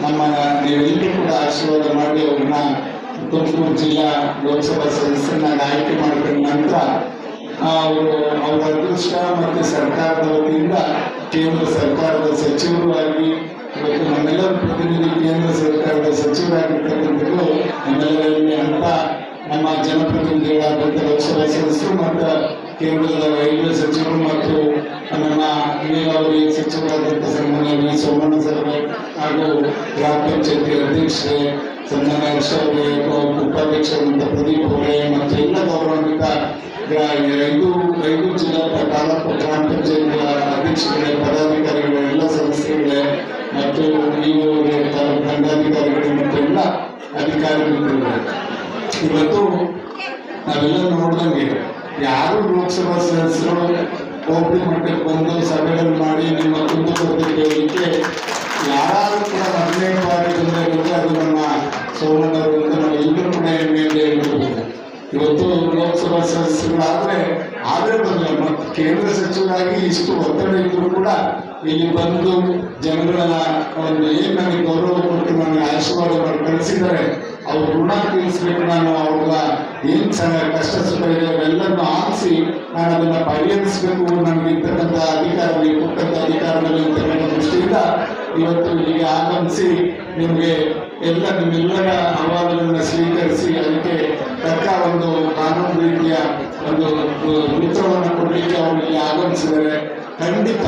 ನಮ್ಮ ನೀವೆಲ್ಲರೂ ಕೂಡ ಆಶೀರ್ವಾದ ಮಾಡಿ ಅವ್ರನ್ನ ತುಮಕೂರು ಜಿಲ್ಲಾ ಲೋಕಸಭಾ ಸದಸ್ಯರನ್ನಾಗಿ ಆಯ್ಕೆ ಮಾಡಿದ ನಂತರ ಅವರು ಅವರ ಅದೃಷ್ಟ ಮತ್ತು ಸರ್ಕಾರದ ವತಿಯಿಂದ ಕೇಂದ್ರ ಸರ್ಕಾರದ ಸಚಿವರು ಆಗಿ, ಇವತ್ತು ನಮ್ಮೆಲ್ಲರ ಪ್ರತಿನಿಧಿ ಕೇಂದ್ರ ಸರ್ಕಾರದ ಸಚಿವರಾಗಿರ್ತಕ್ಕಂಥದ್ದು ನಮ್ಮೆಲ್ಲರಲ್ಲಿ ಅಂತ ನಮ್ಮ ಜನಪ್ರತಿನಿಧಿಗಳಾದಂಥ ಲೋಕಸಭಾ ಸದಸ್ಯರು ಮತ್ತು ಕೇಂದ್ರದ ರೈಲ್ವೆ ಸಚಿವರು ಮತ್ತು ನನ್ನ ನೀರಾವರಿ ಸಚಿವರಾದಂಥ ಸನ್ಮಾನ್ಯ ವಿ ಸೋಮಣ್ಣ ಸರ್ ಹಾಗೂ ಗ್ರಾಮ ಪಂಚಾಯತಿ ಅಧ್ಯಕ್ಷರೇ, ಸನ್ಮಾನ್ಯ ಹರ್ಷ ಅವರೇ ಉಪಾಧ್ಯಕ್ಷರಾದಂಥ ಪ್ರದೀಪ್ ಅವರೇ ಮತ್ತು ಎಲ್ಲ ಗೌರವಾನ್ವಿತ ಗ್ರಾ- ಐದು ಐದು ಜಿಲ್ಲಾ, ತಾಲೂಕು ಗ್ರಾಮ ಪಂಚಾಯತ್ ಪದಾಧಿಕಾರಿಗಳು ಪದಾಧಿಕಾರಿಗಳೇ ಎಲ್ಲ ಸದಸ್ಯರುಗಳೇ ಮತ್ತು ನೀವು ತಾಲೂಕು ದಂಡಾಧಿಕಾರಿಗಳೇ ಮತ್ತು ಎಲ್ಲ ಅಧಿಕಾರಿ ಮಿತ್ರರುಗಳೇ ಇವತ್ತು ನಾವೆಲ್ಲ ನೋಡ್ದಂಗೆ ಲೋಕಸಭಾ ಸದಸ್ಯರು ಹೋಬಳಿ ಮಟ್ಟಕ್ಕೆ ಬಂದು ಸಭೆಗಳು ಮಾಡಿ ನಿಮ್ಮ ಕುಂದುಕೊರತೆ ಕೇಳಲಿಕ್ಕೆ ಯಾರು ಕೂಡ ಹದಿನೈದು ಬಾರಿ ಬಂದಿರೋದು ಅದು ನಮ್ಮ ಸೋಮಣ್ಣವರಿಂದ ನಮ್ಮ ಎಲ್ಲರೂ ಕೂಡ ಹೆಮ್ಮೆಯಿಂದ ಹೇಳ್ಬೋದು ಇವತ್ತು ಲೋಕಸಭಾ ಸದಸ್ಯರುಗಳಾದರೆ ಆದರೆ ಬಂದಿಲ್ಲ ಮತ್ತು ಕೇಂದ್ರ ಸಚಿವರಾಗಿ ಇಷ್ಟು ಒತ್ತಡ ಇದ್ದರೂ ಕೂಡ ಇಲ್ಲಿ ಬಂದು ಜನಗಳ ಒಂದು ಏನು ನನಗೆ ಗೌರವ ಕೊಟ್ಟು ನನಗೆ ಆಶೀರ್ವಾದ ಮಾಡಿ ಕಳಿಸಿದ್ದಾರೆ ಅವ್ರ ಋಣ ತೀರಿಸ್ಬೇಕು ನಾನು ಅವ್ರ ಏನ್ ಕಷ್ಟ ಸುಖ ಇದೆ ಅವೆಲ್ಲವನ್ನು ಆರಿಸಿ ನಾನು ಅದನ್ನ ಪರಿಹರಿಸಬೇಕು. ನನಗೆ ಇರ್ತಕ್ಕಂಥ ಅಧಿಕಾರದಲ್ಲಿ ನೀವು ಕೊಟ್ಟಂತ ಅಧಿಕಾರದಲ್ಲಿ ಇರ್ತಕ್ಕಂಥ ದೃಷ್ಟಿಯಿಂದ ಇವತ್ತು ಇಲ್ಲಿಗೆ ಆಗಮಿಸಿ ನಿಮಗೆ ಎಲ್ಲ ನಿಮ್ಮೆಲ್ಲರ ಅಹವಾಲುಗಳನ್ನ ಸ್ವೀಕರಿಸಿ ಅದಕ್ಕೆ ತಕ್ಕ ಒಂದು ಕಾನೂನು ರೀತಿಯ ಒಂದು ಉತ್ತರವನ್ನು ಕೊಡಲಿಕ್ಕೆ ಅವರು ಇಲ್ಲಿ ಆಗಮಿಸಿದರೆ ಖಂಡಿತ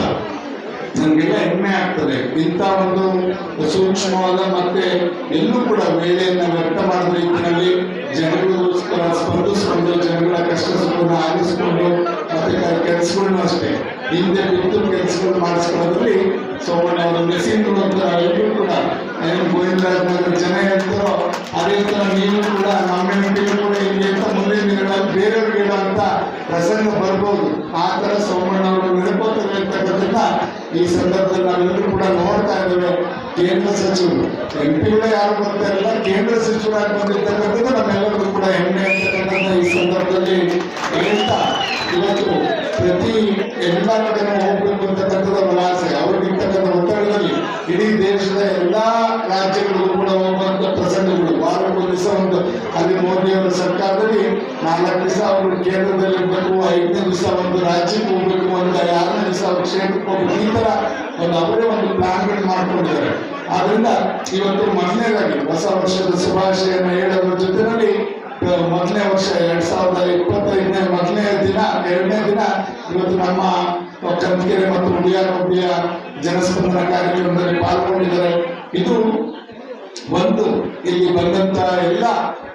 ನನಗೆಲ್ಲ ಹೆಮ್ಮೆ ಆಗ್ತದೆ. ಇಂಥ ಒಂದು ಸೂಕ್ಷ್ಮವಾದ ಮತ್ತೆ ಎಲ್ಲೂ ಕೂಡ ವೇಳೆಯನ್ನು ವ್ಯಕ್ತ ಮಾಡಿದ ರೀತಿಯಲ್ಲಿ ಜನಗಳು ಸ್ಪ- ಸ್ಪಂದಿಸಿಕೊಂಡು, ಜನಗಳ ಕಷ್ಟ ಸುಖವನ್ನು ಆಲಿಸಿಕೊಂಡು, ಮತ್ತೆ ಕೆಲಸಗಳನ್ನ ಅಷ್ಟೇ. ಹಿಂದೆ ಬಿದ್ದು ಕೆಲಸಗಳು ಮಾಡಿಸ್ಕೊಳ್ಳೋದ್ರಲ್ಲಿ ಸೋಮಣ್ಣ ಅವರು ಮೆಸಿನ್ಗಳು ಅಂತ ಎಲ್ಲರೂ ಕೂಡ. ಏನು ಗೋವಿಂದರಾಜನಗರ ಜನ ಹೇಳ್ತಾರೋ, ಅದೇ ಥರ ನೀವು ಕೂಡ ನಮ್ಮೆಂಟಿಗೂ ಕೂಡ ಇಲ್ಲಿ ಅಂತ ಮುಂದಿನ ದಿನಗಳಲ್ಲಿ ಬೇರೆಯವ್ರಿಗೆ ಅಂತ ಪ್ರಸಂಗ ಬರ್ಬೋದು. ಆ ಥರ ಸೋಮಣ್ಣ ಅವರು ಈ ಸಂದರ್ಭದಲ್ಲಿ ನಾವೆಲ್ಲರೂ ಕೂಡ ನೋಡ್ತಾ ಇದ್ದೇವೆ, ಕೇಂದ್ರ ಸಚಿವರು. ಎಂ ಪಿಗಳೇ ಯಾರು ಬರ್ತಾ ಕೇಂದ್ರ ಕೇಂದ್ರ ಸಚಿವರಾಗಿ ಬಂದಿರ್ತಕ್ಕಂಥದ್ದು ನಮ್ಮೆಲ್ಲರಿಗೂ ಕೂಡ ಹೆಮ್ಮೆ ಅಂತಕ್ಕಂಥದ್ದು ಈ ಸಂದರ್ಭದಲ್ಲಿ ಹೇಳ್ತಾ ಇವತ್ತು ಪ್ರತಿ ಎಲ್ಲ ಕಡೆನೂ ಹೋಗ್ಬೇಕು ಅಂತಕ್ಕಂಥದ್ದು ಅವರ ಆಸೆ. ಅವ್ರಿಗಿರ್ತಕ್ಕಂಥ ಒತ್ತಡದಲ್ಲಿ ಇಡೀ ದೇಶದ ಎಲ್ಲಾ ರಾಜ್ಯಗಳಿಗೂ ಕೂಡ ಹೋಗುವಂಥ ಪ್ರಸಂಗಗಳು. ವಾರಕ್ಕೊಂದು ದಿವಸ ಒಂದು ಅಲ್ಲಿ ಮೋದಿಯವರ ಸರ್ಕಾರದಲ್ಲಿ ನಾಲ್ಕು ದಿವಸ ಅವರು ಕೇಂದ್ರದಲ್ಲಿ ಇರಬೇಕು ಐದನೇ ದಿವಸ ಒಂದು ರಾಜ್ಯಕ್ಕೆ ಹೋಗ್ಬೇಕು ಒಂದು ಆರನೇ ದಿವಸ ಅವರು ಕ್ಷೇತ್ರಕ್ಕೆ ಹೋಗ್ಬೇಕು ಈ ತರ ಒಂದು ಅವರೇ ಒಂದು ಪ್ಲಾನ್ಗಳು ಮಾಡ್ಕೊಂಡಿದ್ದಾರೆ. ಆದ್ರಿಂದ ಇವತ್ತು ಮೊದಲನೇದಾಗಿ ಹೊಸ ವರ್ಷದ ಶುಭಾಶಯನ ಹೇಳೋದ್ರ ಜೊತೆನಲ್ಲಿ ಮೊದಲನೇ ವರ್ಷ ಎರಡ್ ಸಾವಿರದ ಇಪ್ಪತ್ತೈದನೇ ಮೊದಲನೇ ದಿನ, ಎರಡನೇ ದಿನ ಇವತ್ತು ನಮ್ಮ ಕಂದಕೆರೆ ಮತ್ತು ಉಡಿಯಾರೊಬ್ಬಿಯ ಜನಸ್ಪಂದನ ಕಾರ್ಯಕ್ರಮದಲ್ಲಿ ಪಾಲ್ಗೊಂಡಿದ್ದಾರೆ. ಇದು ಒಂದು ಇಲ್ಲಿ ಬಂದಂತ ಎಲ್ಲ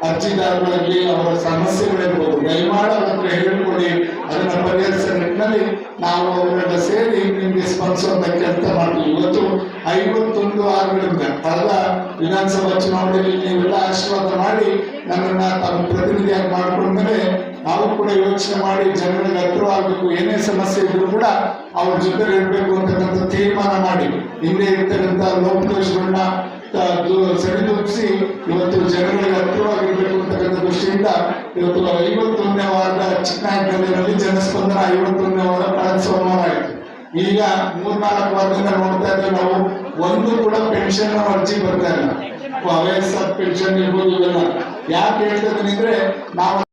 ಅರ್ಜಿದಾರರಲ್ಲಿ ಅವರ ಸಮಸ್ಯೆಗಳಿರ್ಬೋದು. ದಯಮಾಡಿ ಹೇಳ್ಕೊಡಿ, ಅದನ್ನ ಪರಿಹರಿಸೋ. ನಿಟ್ಟಿನಲ್ಲಿ ನಾವು ಅವರೆಲ್ಲ ಸೇರಿ ನಿಮಗೆ ಸ್ಪಂದಿಸುವಂತ ಕೆಲಸ ಮಾಡ್ತೀವಿ. ಇವತ್ತು ಐವತ್ತೊಂದು ಆರುಗಳಿಂದ ಕಳೆದ ವಿಧಾನಸಭಾ ಚುನಾವಣೆಯಲ್ಲಿ ನೀವೆಲ್ಲ ಆಶೀರ್ವಾದ ಮಾಡಿ ನನ್ನನ್ನ ತಮ್ಮ ಪ್ರತಿನಿಧಿಯಾಗಿ ಮಾಡಿಕೊಂಡ್ಮೇಲೆ ನಾವು ಕೂಡ ಯೋಚನೆ ಮಾಡಿ ಜನಗಳಿಗೆ ಹತ್ರ ಆಗಬೇಕು ಏನೇ ಸಮಸ್ಯೆ ಇದ್ರೂ ಕೂಡ ಅವ್ರ ಜೊತೆ ಇರಬೇಕು ಅಂತಕ್ಕಂಥ ತೀರ್ಮಾನ ಮಾಡಿ. ಹಿಂದೆ ಇರ್ತಕ್ಕಂಥ ಲೋಪದೋಷಗಳನ್ನ ಸರಿದೂಗಿಸಿ ಇವತ್ತು ಜನಗಳಿಗೆ ಹತ್ತಿರವಾಗಿರ್ಬೇಕು ಅಂತಕ್ಕಂಥ ದೃಷ್ಟಿಯಿಂದ ಇವತ್ತು ಐವತ್ತೊಂದನೇ ವಾರದ ಚಿಕ್ಕನಾಯಕನಲ್ಲಿ ಜನಸ್ಪಂದನ ಐವತ್ತೊಂದನೇ ವಾರ ಸೋಮವಾರ ಆಯಿತು. ಈಗ ಮೂರ್ನಾಲ್ಕು ವಾರದಿಂದ ನೋಡ್ತಾ ಇದ್ದೇವೆ ನಾವು, ಒಂದು ಕೂಡ ಪೆನ್ಷನ್ ಅರ್ಜಿ ಬರ್ತಾ ಇಲ್ಲ. ವಯಸ್ಸಾದ ಪೆನ್ಷನ್ ಇರ್ಬೋದು ಇವೆಲ್ಲ. ಯಾಕೆ ಹೇಳ್ತಾ ನಾವು